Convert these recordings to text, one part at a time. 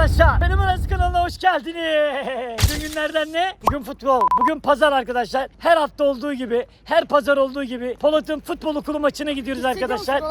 arkadaşlar. Benim Aras kanalına hoş geldiniz. Bugün günlerden ne? Bugün futbol. Bugün pazar arkadaşlar. Her hafta olduğu gibi, her pazar olduğu gibi Polat'ın futbol okulu maçına gidiyoruz arkadaşlar.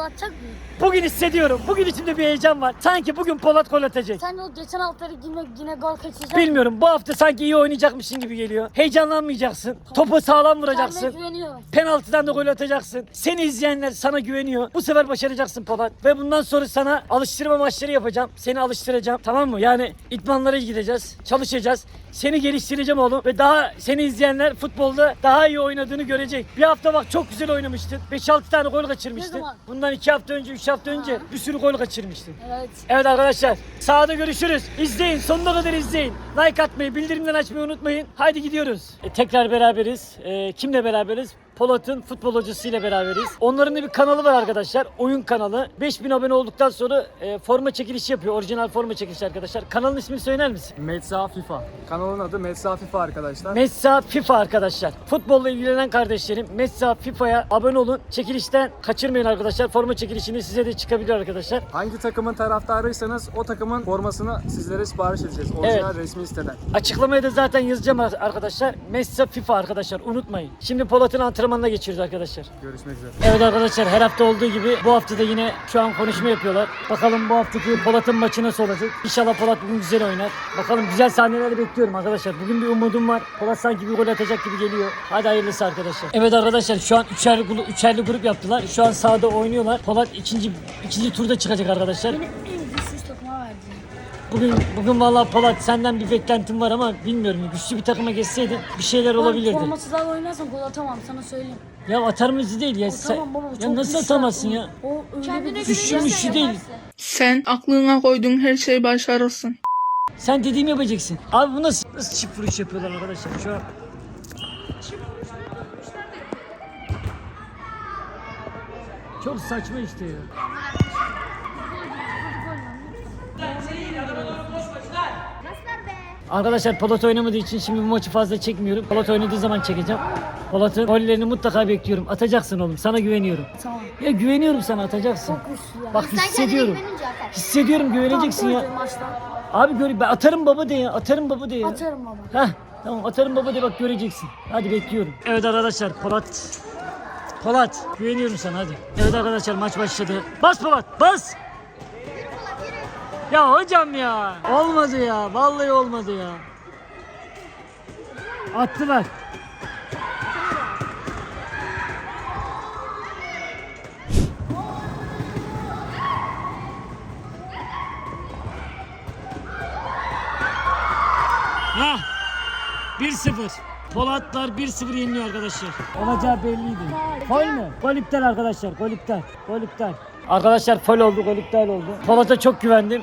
Bugün hissediyorum. Bugün içimde bir heyecan var. Sanki bugün Polat gol atacak. Sen o geçen haftaları yine, yine gol kaçıracaksın. Bilmiyorum bu hafta sanki iyi oynayacakmışsın gibi geliyor. Heyecanlanmayacaksın. Topu sağlam vuracaksın. güveniyorum. Penaltıdan da gol atacaksın. Seni izleyenler sana güveniyor. Bu sefer başaracaksın Polat. Ve bundan sonra sana alıştırma maçları yapacağım. Seni alıştıracağım. Tamam mı? Yani idmanlara gideceğiz. Çalışacağız. Seni geliştireceğim oğlum. Ve daha seni izleyenler futbolda daha iyi oynadığını görecek. Bir hafta bak çok güzel oynamıştın. 5-6 tane gol kaçırmıştın. Bundan 2 hafta önce 3 hafta önce bir sürü gol kaçırmıştın. Evet. Evet arkadaşlar sahada görüşürüz. İzleyin sonuna kadar izleyin. Like atmayı bildirimden açmayı unutmayın. Haydi gidiyoruz. E, tekrar beraberiz. E, kimle beraberiz? Polat'ın futbol hocasıyla beraberiz. Onların da bir kanalı var arkadaşlar. Oyun kanalı. 5000 abone olduktan sonra e, forma çekilişi yapıyor. Orijinal forma çekilişi arkadaşlar. Kanalın ismini söyler misin? Metsa FIFA. Kanalın adı Metsa FIFA arkadaşlar. Messa FIFA arkadaşlar. Futbolla ilgilenen kardeşlerim Messa FIFA'ya abone olun. Çekilişten kaçırmayın arkadaşlar. Forma çekilişinde size de çıkabilir arkadaşlar. Hangi takımın taraftarıysanız o takımın formasını sizlere sipariş edeceğiz. Orijinal Evet. resmi siteden. Açıklamaya da zaten yazacağım ar- arkadaşlar. Messa FIFA arkadaşlar unutmayın. Şimdi Polat'ın antrenmanına geçiyoruz arkadaşlar. Görüşmek üzere. Evet arkadaşlar her hafta olduğu gibi bu hafta da yine şu an konuşma yapıyorlar. Bakalım bu haftaki Polat'ın maçı nasıl olacak? İnşallah Polat bugün güzel oynar. Bakalım güzel sahneleri bekliyorum arkadaşlar. Bugün bir umudum var. Polat sanki bir gol atacak gibi geliyor. Hadi hayırlısı arkadaşlar. Evet arkadaşlar şu an üçerli, üçerli grup yaptılar. Şu an sahada oynuyorlar. Polat ikinci ikinci turda çıkacak arkadaşlar. Beni Bugün bugün vallahi Polat senden bir beklentim var ama bilmiyorum. Güçlü bir takıma geçseydin bir şeyler olabilirdi. Formasızlar oynarsan gol atamam sana söyleyeyim. Ya atar mıyız değil ya. O Sen, tamam baba ya çok nasıl güçlü atamazsın ya? O öyle bir Güçlü müçlü değil. Sen aklına koyduğun her şeyi başarırsın. Sen dediğimi yapacaksın. Abi bu nasıl, nasıl çift vuruş yapıyorlar arkadaşlar şu an? Çok saçma işte ya. Arkadaşlar Polat oynamadığı için şimdi bu maçı fazla çekmiyorum. Polat oynadığı zaman çekeceğim. Polat'ın gollerini mutlaka bekliyorum. Atacaksın oğlum. Sana güveniyorum. Tamam. Ya güveniyorum sana atacaksın. Ya. Bak hissediyorum. Hissediyorum güveneceksin Tamam, ya. maçta. Abi gör ben atarım baba de ya. Atarım baba de ya. Atarım baba. Heh tamam atarım baba de bak göreceksin. Hadi bekliyorum. Evet arkadaşlar Polat. Polat güveniyorum sana hadi. Evet arkadaşlar maç başladı. Bas Polat bas. Ya hocam ya. Olmadı ya. Vallahi olmadı ya. Attılar. Ha. 1-0. Polatlar 1-0 yeniliyor arkadaşlar. Olacağı belliydi. Gol mü? Gol iptal arkadaşlar. Gol iptal. Gol iptal. Arkadaşlar fol oldu. Gol iptal oldu. Polat'a çok güvendim.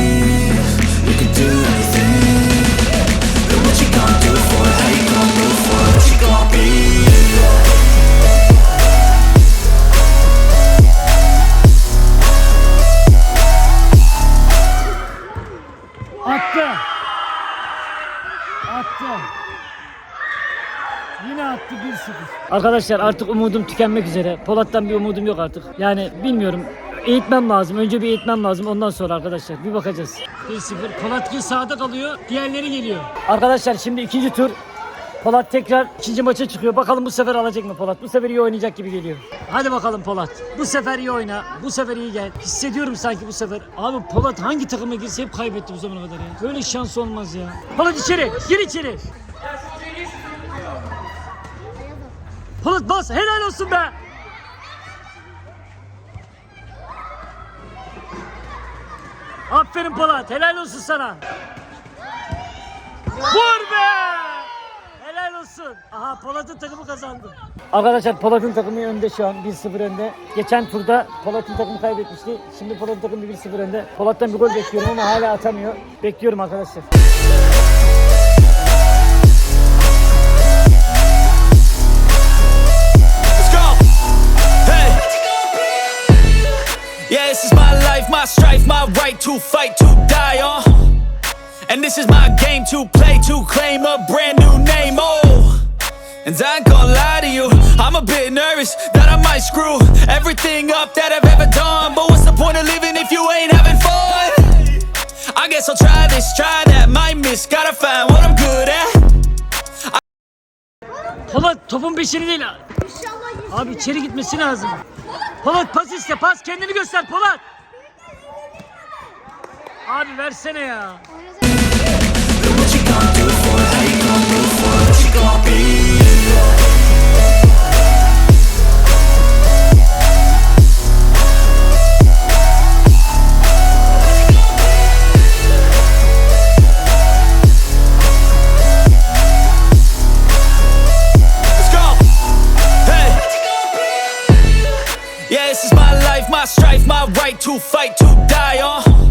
Attı. Attı. Yine attı 1-0. Arkadaşlar artık umudum tükenmek üzere. Polat'tan bir umudum yok artık. Yani bilmiyorum. Eğitmem lazım. Önce bir eğitmem lazım. Ondan sonra arkadaşlar bir bakacağız. 1-0. Polat ki sağda kalıyor. Diğerleri geliyor. Arkadaşlar şimdi ikinci tur. Polat tekrar ikinci maça çıkıyor. Bakalım bu sefer alacak mı Polat? Bu sefer iyi oynayacak gibi geliyor. Hadi bakalım Polat. Bu sefer iyi oyna. Bu sefer iyi gel. Hissediyorum sanki bu sefer. Abi Polat hangi takıma girse hep kaybetti bu zamana kadar ya. Böyle şans olmaz ya. Polat içeri. Gir içeri. Polat bas. Helal olsun be. Aferin Polat. Helal olsun sana. Vur be! Helal olsun. Aha Polat'ın takımı kazandı. Arkadaşlar Polat'ın takımı önde şu an 1-0 önde. Geçen turda Polat'ın takımı kaybetmişti. Şimdi Polat'ın takımı 1-0 önde. Polat'tan bir gol bekliyorum ama hala atamıyor. Bekliyorum arkadaşlar. To fight, to die on. And this is my game to play, to claim a brand new name. Oh. And I ain't gonna lie to you, I'm a bit nervous that I might screw everything up that I've ever done. But what's the point of living if you ain't having fun? I guess I'll try this, try that, might miss, gotta find what I'm good at. Polat topun peşini değil. Abi içeri gitmesi lazım. Polat pas iste pas kendini göster Polat. Abi versene ya. Yeah, this is my life, my strife, my right to fight, to die on.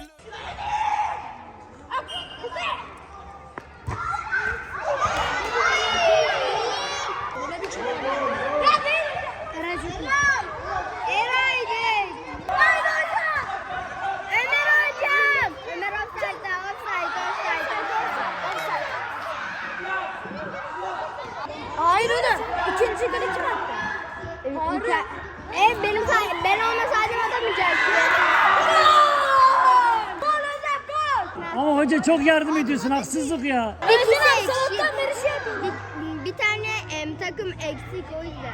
İkinci golü kim attı? Harun. Evet benim ben olmasaydım atamayacaktım. Gol! Gol hocam gol! Ama hoca çok yardım ediyorsun haksızlık ya. İkisi eksik. Bir, bir tane em, takım eksik o yüzden.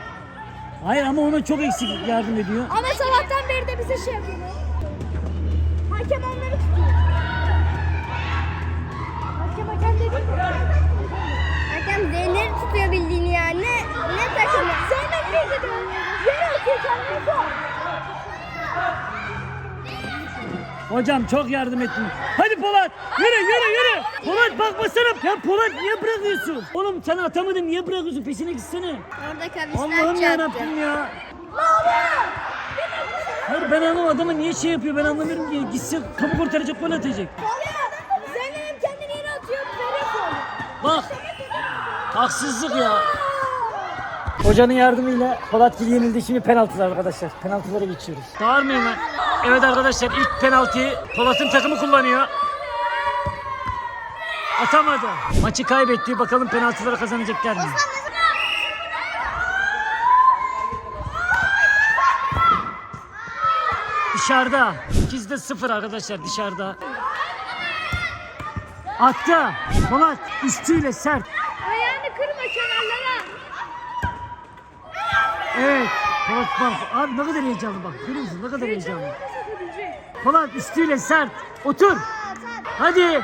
Hayır ama ona çok eksik yardım ediyor. Ama sabahtan beri de bize şey yapıyor. Hakem onları Hocam çok yardım ettin. Hadi Polat yürü yürü yürü. Polat bakmasana. Ya Polat niye bırakıyorsun? Oğlum sen atamadın niye bırakıyorsun? Peşine gitsene. Orada kavisler Allah'ım yarabbim ya. Hayır ben anlamadım adamı niye şey yapıyor ben anlamıyorum ki. Gitsin topu kurtaracak gol atacak. Zeynep kendini yere atıyor. Bak. Haksızlık ya. Hocanın yardımıyla Polat Gil yenildi. Şimdi penaltılar arkadaşlar. Penaltılara geçiyoruz. Bağırmayın lan. Evet arkadaşlar ilk penaltıyı Polat'ın takımı kullanıyor. Atamadı. Maçı kaybetti. Bakalım penaltıları kazanacaklar mı? Dışarıda. İkisi sıfır arkadaşlar dışarıda. Attı. Polat üstüyle sert. Ayağını kırma kenarlara. Evet. Polat bak. Abi ne kadar heyecanlı bak. Görüyor musun? Ne kadar heyecanlı. Polat üstüyle sert. Otur. Hadi.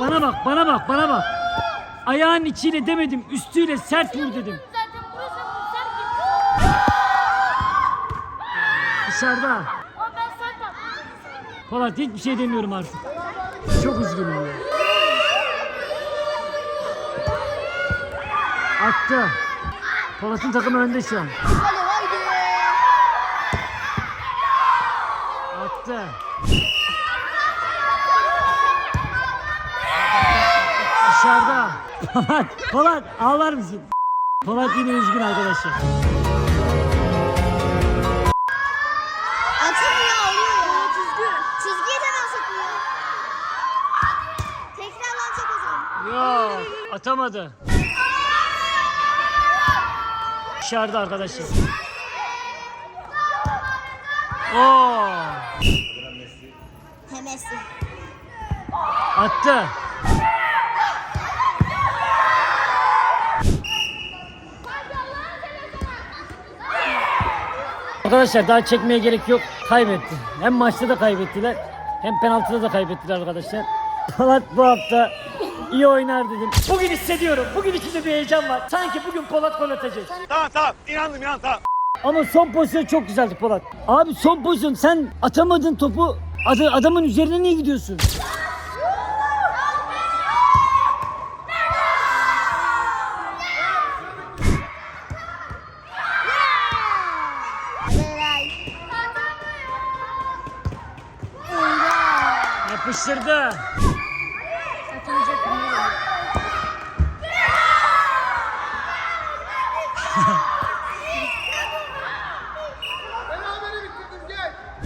Bana bak, bana bak, bana bak. Ayağın içiyle demedim, üstüyle sert vur dedim. Dışarıda. Polat hiçbir şey demiyorum artık. Çok üzgünüm ya. Attı. Polat'ın takımı önde şu an. Hadi haydi. Attı. Dışarıda. Polat, Polat ağlar mısın? Polat yine üzgün arkadaşlar. Yok atamadı. Dışarıda arkadaşlar. Oo, Hemesi. attı. Arkadaşlar daha çekmeye gerek yok. Kaybetti. Hem maçta da kaybettiler. Hem penaltıda da kaybettiler arkadaşlar. Polat bu hafta iyi oynar dedim. Bugün hissediyorum. Bugün içimde bir heyecan var. Sanki bugün Polat gol atacak. Tamam tamam inandım inandım tamam. Ama son pozisyon çok güzeldi Polat. Abi son pozisyon sen atamadın topu adı, adamın üzerine niye gidiyorsun? Yapıştırdı.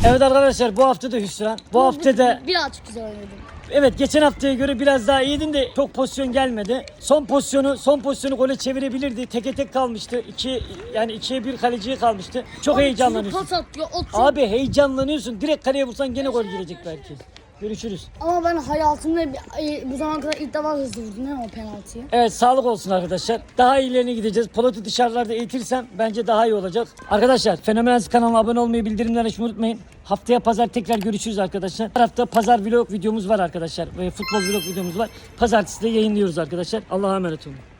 Evet arkadaşlar bu hafta da hüsran. Bu hafta da Birazcık güzel oynadım. evet geçen haftaya göre biraz daha iyiydin de çok pozisyon gelmedi. Son pozisyonu son pozisyonu gole çevirebilirdi. Teke tek kalmıştı. İki yani ikiye bir kaleciye kalmıştı. Çok heyecanlanıyorsun. Pas atıyor. Abi heyecanlanıyorsun. Direkt kaleye vursan gene gol girecek belki. Görüşürüz. Ama ben hayatımda e, bu zamana kadar ilk defa hızlı vurdum değil mi o penaltıyı? Evet sağlık olsun arkadaşlar. Daha iyilerine gideceğiz. Polat'ı dışarılarda eğitirsem bence daha iyi olacak. Arkadaşlar Fenomenal kanalına abone olmayı, bildirimleri açmayı unutmayın. Haftaya pazar tekrar görüşürüz arkadaşlar. Her hafta pazar vlog videomuz var arkadaşlar. Ve futbol vlog videomuz var. Pazartesi de yayınlıyoruz arkadaşlar. Allah'a emanet olun.